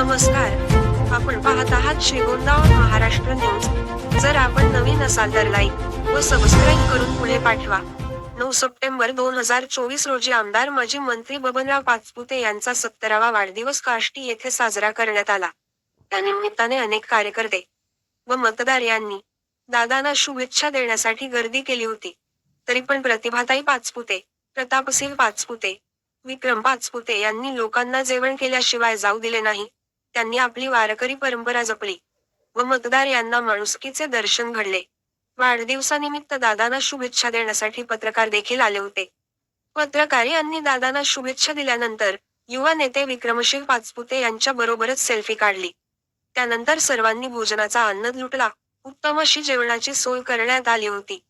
नमस्कार. आपण पाहत आहात श्रीगोंदा महाराष्ट्र न्यूज. जर आपण नवीन असाल तर लाईक व सबस्क्राईब करून पुढे पाठवा. नऊ सप्टेंबर दोन हजार चोवीस रोजी आमदार माजी मंत्री बबनराव पाचपुते यांचा सत्तरावा वाढदिवस काष्टी येथे साजरा करण्यात आला. त्यानिमित्ताने अनेक कार्यकर्ते व मतदार यांनी दादांना शुभेच्छा देण्यासाठी गर्दी केली होती. तरी पण प्रतिभाताई पाचपुते प्रतापसिंह पाचपुते विक्रम पाचपुते यांनी लोकांना जेवण केल्याशिवाय जाऊ दिले नाही. त्यांनी आपली वारकरी परंपरा जपली व मतदार यांना माणुसकीचे दर्शन घडले. वाढदिवसानिमित्त दादांना शुभेच्छा देण्यासाठी पत्रकार देखील आले होते. पत्रकार यांनी दादांना शुभेच्छा दिल्यानंतर युवा नेते विक्रमशील पाचपुते यांच्या बरोबरच सेल्फी काढली. त्यानंतर सर्वांनी भोजनाचा आनंद लुटला. उत्तम अशी जेवणाची सोय करण्यात आली होती.